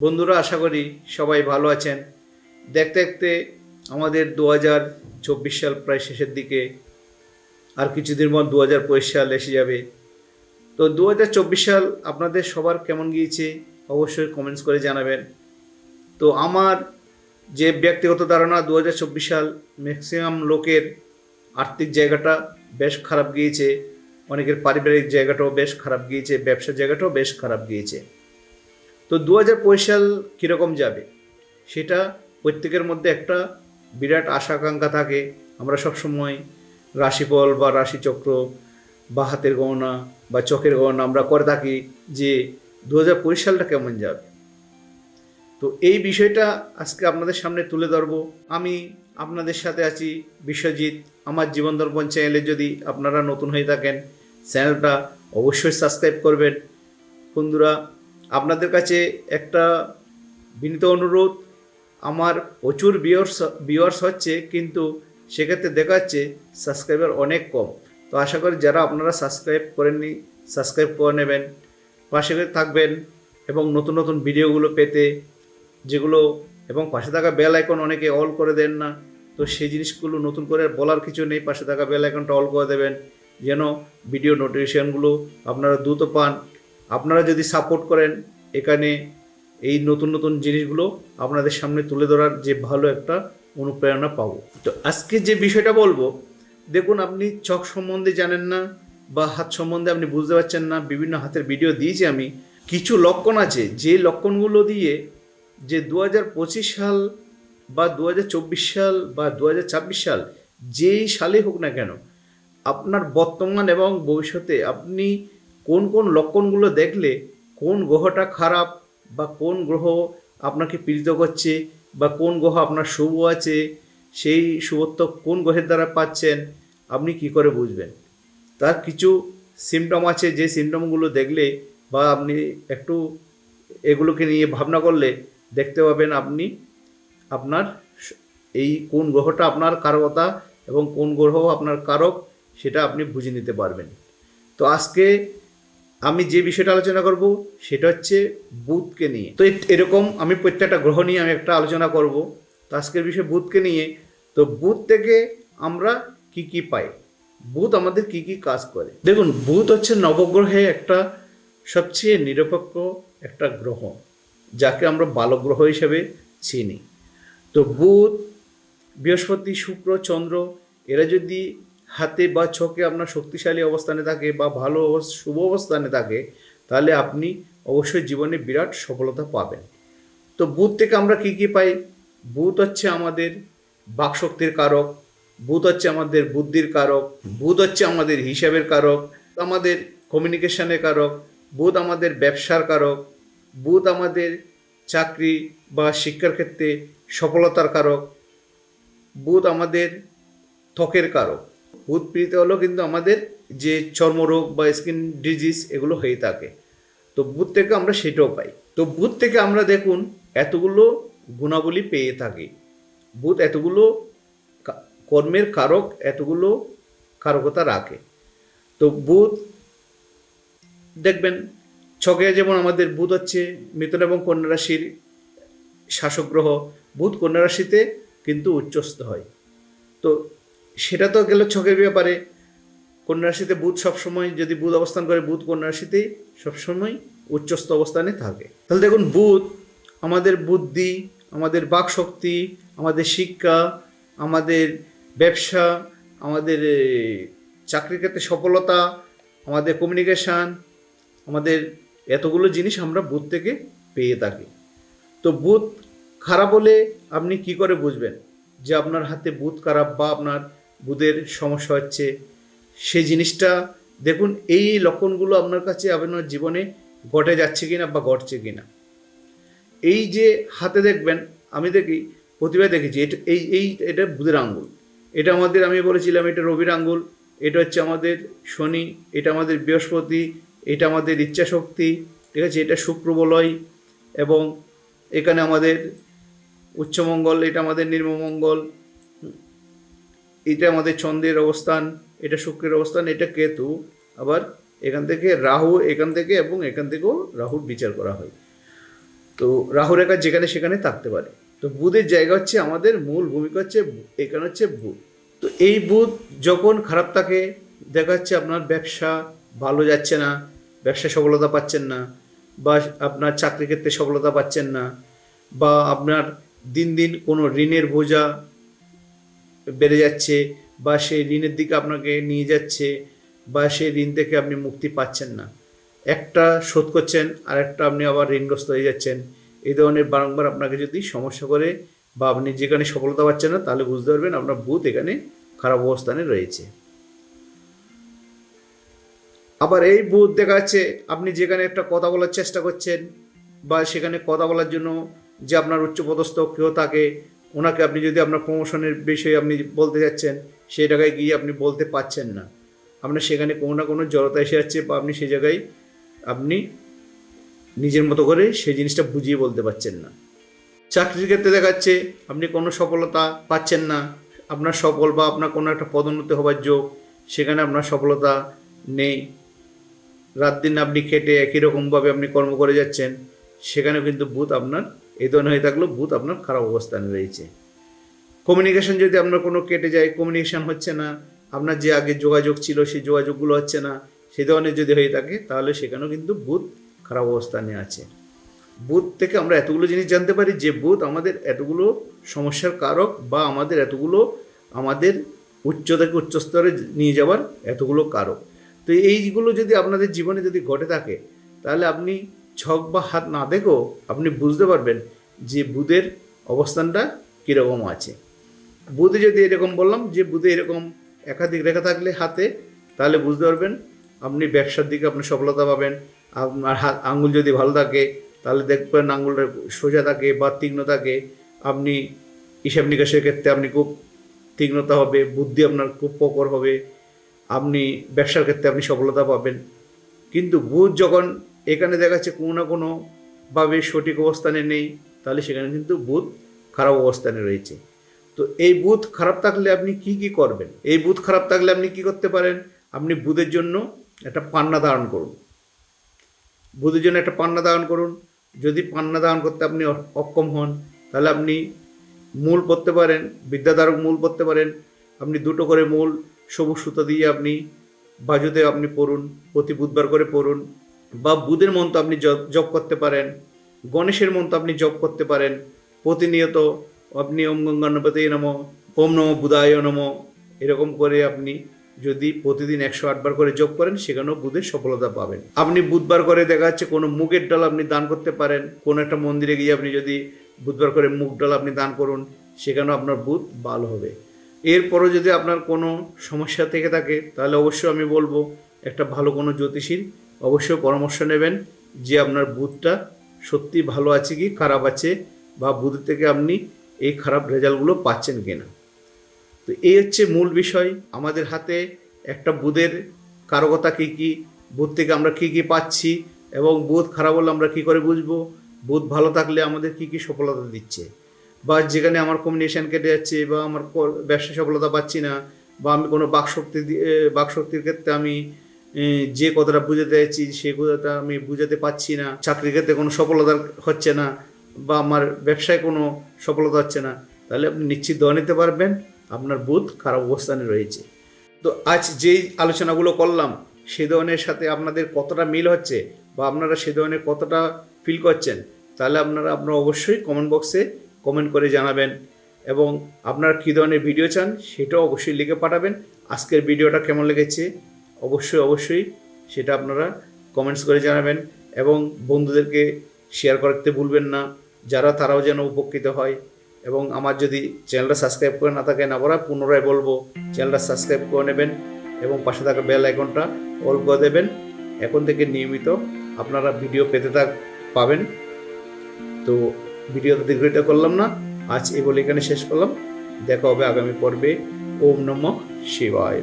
বন্ধুরা, আশা করি সবাই ভালো আছেন। দেখতে দেখতে আমাদের দু হাজার চব্বিশ সাল প্রায় শেষের দিকে, আর কিছুদিন পর দু হাজার পঁচিশ সাল এসে যাবে। তো দু হাজার চব্বিশ সাল আপনাদের সবার কেমন গিয়েছে অবশ্যই কমেন্টস করে জানাবেন। তো আমার যে ব্যক্তিগত ধারণা, দু হাজার চব্বিশ সাল ম্যাক্সিমাম লোকের আর্থিক জায়গাটা বেশ খারাপ গিয়েছে, অনেকের পারিবারিক জায়গাটাও বেশ খারাপ গিয়েছে, ব্যবসার জায়গাটাও বেশ খারাপ গিয়েছে। তো দু হাজার পঁচিশ সাল কীরকম যাবে? সেটা প্রত্যেকের মধ্যে একটা বিরাট আশাকাঙ্ক্ষা থাকে। আমরা সবসময় রাশিফল বা রাশিচক্র বা হাতের গণনা বা চোখের গণনা আমরা করে থাকি যে দু হাজার পঁচিশ সালটা কেমন যাবে? তো এই বিষয়টা আজকে আপনাদের সামনে তুলে ধরবো। আমি আপনাদের সাথে আছি বিশ্বজিৎ। আমার জীবন দর্পণ চ্যানেলে যদি আপনারা নতুন হয়ে থাকেন, চ্যানেলটা অবশ্যই সাবস্ক্রাইব করবেন। বন্ধুরা আপনাদের কাছে একটা বিনীত অনুরোধ। আমার প্রচুর ভিউয়ার্স ভিউয়ার্স হচ্ছে, কিন্তু সেক্ষেত্রে দেখা যাচ্ছে সাবস্ক্রাইবার অনেক কম। তো আশা করি যারা আপনারা সাবস্ক্রাইব করেননি সাবস্ক্রাইব করে নেবেন। পাশে থাকবেন এবং নতুন নতুন ভিডিওগুলো পেতে, যেগুলো এবং পাশে থাকা বেল আইকন অনেকে অল করে দেন না, তো সেই জিনিসগুলো নতুন করে বলার কিছু নেই। পাশে থাকা বেল আইকনটা অল করে দেবেন, যেন ভিডিও নোটিফিকেশানগুলো আপনারা দ্রুত পান। আপনারা যদি সাপোর্ট করেন, এখানে এই নতুন নতুন জিনিসগুলো আপনাদের সামনে তুলে ধরার যে ভালো একটা অনুপ্রেরণা পাবো। তো আজকে যে বিষয়টা বলব, দেখুন আপনি চক সম্বন্ধে জানেন না বা হাত সম্বন্ধে আপনি বুঝতে পারছেন না, বিভিন্ন হাতের ভিডিও দিয়েছি আমি। কিছু লক্ষণ আছে, যে লক্ষণগুলো দিয়ে যে দু হাজার পঁচিশ সাল বা দু হাজার চব্বিশ সাল বা দু হাজার ছাব্বিশ সাল, যেই সালে হোক না কেন, আপনার বর্তমান এবং ভবিষ্যতে আপনি কোন কোন লক্ষণগুলো দেখলে কোন গ্রহটা খারাপ বা কোন গ্রহ আপনাকে পীড়িত করছে বা কোন গ্রহ আপনার শুভ আছে, সেই শুভত্ব কোন গ্রহের দ্বারা পাচ্ছেন, আপনি কি করে বুঝবেন? তার কিছু সিমটম আছে, যে সিমটমগুলো দেখলে বা আপনি একটু এগুলোকে নিয়ে ভাবনা করলে দেখতে পাবেন আপনি আপনার এই কোন গ্রহটা আপনার কারকতা এবং কোন গ্রহ আপনার কারক, সেটা আপনি বুঝে নিতে পারবেন। তো আজকে আমি যে বিষয়টা আলোচনা করব, সেটা হচ্ছে বুধকে নিয়ে। তো এরকম আমি প্রত্যেকটা গ্রহ নিয়ে আমি একটা আলোচনা করব। তো আজকের বিষয় বুধকে নিয়ে। তো বুধ থেকে আমরা কি কি পাই? বুধ আমাদের কি কি কাজ করে? দেখুন বুধ হচ্ছে নবগ্রহে একটা সবচেয়ে নিরপেক্ষ একটা গ্রহ, যাকে আমরা বালক গ্রহ হিসেবে চিনি। তো বুধ বৃহস্পতি, শুক্র, চন্দ্র, এরা যদি হাতে বা ছকে আপনার শক্তিশালী অবস্থানে থাকে বা ভালো শুভ অবস্থানে থাকে, তাহলে আপনি অবশ্যই জীবনে বিরাট সফলতা পাবেন। তো বুধ থেকে আমরা কি কি পাই? বুধ হচ্ছে আমাদের বাকশক্তির কারক, বুধ হচ্ছে আমাদের বুদ্ধির কারক, বুধ হচ্ছে আমাদের হিসাবের কারক, আমাদের কমিউনিকেশনের কারক, বুধ আমাদের ব্যবসার কারক, বুধ আমাদের চাকরি বা শিক্ষার ক্ষেত্রে সফলতার কারক, বুধ আমাদের ত্বকের কারক। বুধ পীড়িত হলো কিন্তু আমাদের যে চর্মরোগ বা স্কিন ডিজিজ এগুলো হয়ে থাকে। তো বুধ থেকে আমরা সেটাও পাই। তো বুধ থেকে আমরা দেখুন এতগুলো গুণাবলী পেয়ে থাকি। বুধ এতগুলো কর্মের কারক এতগুলো কারকতা রাখে। তো বুধ দেখবেন ছকে যেমন আমাদের বুধ হচ্ছে মিথুন এবং কন্যা রাশির শাসক গ্রহ বুধ কন্যা রাশিতে কিন্তু উচ্চস্থ হয়। তো সেটা তো গেল ছকের ব্যাপারে। কন্যা রাশিতে বুধ সবসময়, যদি বুধ অবস্থান করে, বুধ কন্যা রাশিতেই সবসময় উচ্চস্থ অবস্থানে থাকে। তাহলে দেখুন, বুধ আমাদের বুদ্ধি, আমাদের বাক শক্তি আমাদের শিক্ষা, আমাদের ব্যবসা, আমাদের চাকরির ক্ষেত্রে সফলতা, আমাদের কমিউনিকেশান আমাদের এতগুলো জিনিস আমরা বুধ থেকে পেয়ে থাকি। তো বুধ খারাপ হলে আপনি কি করে বুঝবেন? যে আপনার হাতে বুধ খারাপ বা আপনার বুধের সমস্যা হচ্ছে। সেই জিনিসটা দেখুন, এই লক্ষণগুলো আপনার কাছে আপনার জীবনে ঘটে যাচ্ছে কিনা বা ঘটছে কিনা। এই যে হাতে দেখবেন, আমি দেখি প্রতিভা দেখেছি এটা, এই এই, এটা বুধের আঙ্গুল। এটা আমাদের, আমি বলেছিলাম, এটা রবির আঙ্গুল, এটা হচ্ছে আমাদের শনি, এটা আমাদের বৃহস্পতি, এটা আমাদের ইচ্ছা শক্তি ঠিক আছে, এটা শুক্র বলয় এবং এখানে আমাদের উচ্চমঙ্গল, এটা আমাদের নির্মমঙ্গল এটা আমাদের চন্দ্রের অবস্থান, এটা শুক্রের অবস্থান, এটা কেতু। আবার এখান থেকে রাহু এখান থেকে এবং এখান থেকেও রাহুর বিচার করা হয়। তো রাহু রেখা যেখানে সেখানে থাকতে পারে। তো বুধের জায়গা হচ্ছে আমাদের মূল, ভূমিকা হচ্ছে এখানে হচ্ছে বুধ। তো এই বুধ যখন খারাপ থাকে, দেখা যাচ্ছে আপনার ব্যবসা ভালো যাচ্ছে না ব্যবসা সফলতা পাচ্ছেন না, বা আপনার চাকরি ক্ষেত্রে সফলতা পাচ্ছেন না, বা আপনার দিন দিন কোনো ঋণের বোঝা বেড়ে যাচ্ছে বা সেই ঋণের দিকে আপনাকে নিয়ে যাচ্ছে বা সেই ঋণ থেকে আপনি মুক্তি পাচ্ছেন না। একটা শোধ করছেন আর একটা আপনি আবার ঋণগ্রস্ত হয়ে যাচ্ছেন। এই ধরনের বারংবার আপনাকে যদি সমস্যা করে বা আপনি যেখানে সফলতা পাচ্ছেন না, তাহলে বুঝতে পারবেন আপনার বুথ এখানে খারাপ অবস্থানে রয়েছে। আবার এই বুথ দেখা যাচ্ছে, আপনি যেখানে একটা কথা বলার চেষ্টা করছেন বা সেখানে কথা বলার জন্য যে আপনার উচ্চপদস্থ কেউ থাকে ওনাকে আপনি যদি আপনার প্রমোশনের বিষয়ে আপনি বলতে যাচ্ছেন, সেই জায়গায় গিয়ে আপনি বলতে পারছেন না। আপনার সেখানে কোনো না কোনো জড়তা এসে যাচ্ছে বা আপনি সেই জায়গায় আপনি নিজের মতো করে সেই জিনিসটা বুঝিয়ে বলতে পারছেন না। চাকরির ক্ষেত্রে দেখাচ্ছে আপনি কোনো সফলতা পাচ্ছেন না। আপনার সফল বা আপনার কোনো একটা পদোন্নতি হবার যোগ, সেখানে আপনার সফলতা নেই। রাত দিন আপনি খেটে একই রকমভাবে আপনি কর্ম করে যাচ্ছেন, সেখানেও কিন্তু বুথ আপনার এই ধরনের হয়ে থাকলেও বুথ আপনার খারাপ অবস্থানে রয়েছে। কমিউনিকেশন যদি আপনার কোনো কেটে যায় কমিউনিকেশন হচ্ছে না, আপনার যে আগে যোগাযোগ ছিল সেই যোগাযোগগুলো হচ্ছে না, সেই ধরনের যদি হয়ে থাকে, তাহলে সেখানেও কিন্তু বুথ খারাপ অবস্থানে আছে। বুথ থেকে আমরা এতগুলো জিনিস জানতে পারি যে বুথ আমাদের এতগুলো সমস্যার কারক বা আমাদের এতগুলো, আমাদের উচ্চ থেকে উচ্চ স্তরে নিয়ে যাওয়ার এতগুলো কারক। তো এইগুলো যদি আপনাদের জীবনে যদি ঘটে থাকে, তাহলে আপনি ছক বা হাত না দেখেও আপনি বুঝতে পারবেন যে বুধের অবস্থানটা কীরকম আছে। বুধে যদি এরকম বললাম যে বুধে এরকম একাধিক রেখা থাকলে হাতে, তাহলে বুঝতে পারবেন আপনি ব্যবসার দিকে আপনি সফলতা পাবেন। আপনার হাত, আঙ্গুল যদি ভালো থাকে, তাহলে দেখবেন আঙুলটা সোজা থাকে বা তীক্ষ্ণ থাকে। আপনি হিসাব নিকাশের ক্ষেত্রে আপনি খুব তীক্ষ্ণতা হবে, বুদ্ধি আপনার খুব প্রকর হবে। আপনি ব্যবসার ক্ষেত্রে আপনি সফলতা পাবেন। কিন্তু বুধ যখন এখানে দেখাচ্ছে কোনো না কোনোভাবে সঠিক অবস্থানে নেই, তাহলে সেখানে কিন্তু বুধ খারাপ অবস্থানে রয়েছে। তো এই বুথ খারাপ থাকলে আপনি কি কি করবেন? এই বুথ খারাপ থাকলে আপনি কি করতে পারেন? আপনি বুধের জন্য একটা পান্না ধারণ করুন। বুধের জন্য একটা পান্না ধারণ করুন। যদি পান্না ধারণ করতে আপনি অক্ষম হন, তাহলে আপনি মূল পড়তে পারেন, বিদ্যাধারক মূল পড়তে পারেন। আপনি দুটো করে মূল সবুজ সুতো দিয়ে আপনি বাজুতে আপনি পড়ুন, প্রতি বুধবার করে পড়ুন। বা বুধের মন্ত্র আপনি জপ করতে পারেন, গণেশের মন্ত্র আপনি জপ করতে পারেন, প্রতিনিয়ত আপনি ওম গঙ্গানপতি নম, ওম নম বুধায় নম, এরকম করে আপনি যদি প্রতিদিন একশো আটবার করে যোগ করেন, সেখানেও বুধের সফলতা পাবেন। আপনি বুধবার করে দেখা যাচ্ছে কোনো মুগের ডাল আপনি দান করতে পারেন, কোনো একটা মন্দিরে গিয়ে আপনি যদি বুধবার করে মুগ ডাল আপনি দান করুন, সেখানেও আপনার বুধ ভালো হবে। এরপরও যদি আপনার কোনো সমস্যা থেকে থাকে, তাহলে অবশ্যই আমি বলব, একটা ভালো কোনো জ্যোতিষীর অবশ্যই পরামর্শ নেবেন যে আপনার বুধটা সত্যি ভালো আছে কি খারাপ আছে বা বুধ থেকে আপনি এই খারাপ রেজাল্টগুলো পাচ্ছেন কিনা। তো এই হচ্ছে মূল বিষয়। আমাদের হাতে একটা বুধের কারকতা কী কী বুধ থেকে আমরা কী কী পাচ্ছি এবং বুধ খারাপ হলে আমরা কী করে বুঝব? বুধ ভালো থাকলে আমাদের কী কী সফলতা দিচ্ছে? বা যেখানে আমার কমিউনিকেশন কেটে যাচ্ছে বা আমার ব্যবসা সফলতা পাচ্ছি না বা আমি কোনো বাকশক্তি দিয়ে বাকশক্তির ক্ষেত্রে আমি যে কথাটা বুঝাতে চাইছি, সে কথাটা আমি বুঝাতে পারছি না। চাকরির ক্ষেত্রে কোনো সফলতা হচ্ছে না বা আমার ব্যবসায় কোনো সফলতা হচ্ছে না। তাহলে আপনি নিশ্চিত ধরে নিতে পারবেন, আপনার বুথ খারাপ অবস্থানে রয়েছে। তো আজ যেই আলোচনাগুলো করলাম, সে ধরনের সাথে আপনাদের কতটা মিল হচ্ছে বা আপনারা সে ধরনের কতটা ফিল করছেন, তাহলে আপনারা আপনারা অবশ্যই কমেন্ট বক্সে কমেন্ট করে জানাবেন। এবং আপনারা কী ধরনের ভিডিও চান, সেটাও অবশ্যই লিখে পাঠাবেন। আজকের ভিডিওটা কেমন লেগেছে অবশ্যই অবশ্যই সেটা আপনারা কমেন্টস করে জানাবেন এবং বন্ধুদেরকে শেয়ার করতে ভুলবেন না। যারা তারাও যেন উপকৃত হয় এবং আমার যদি চ্যানেলটা সাবস্ক্রাইব করে না থাকেন আবার পুনরায় বলব চ্যানেলটা সাবস্ক্রাইব করে নেবেন এবং পাশে থাকা বেল আইকনটা অল করে দেবেন। এখন থেকে নিয়মিত আপনারা ভিডিও পেতে থাক, পাবেন। তো ভিডিওতে দীর্ঘিত করলাম না, আজ এই বলে এখানে শেষ করলাম। দেখা হবে আগামী পর্বে। ওম নমঃ শিবায়।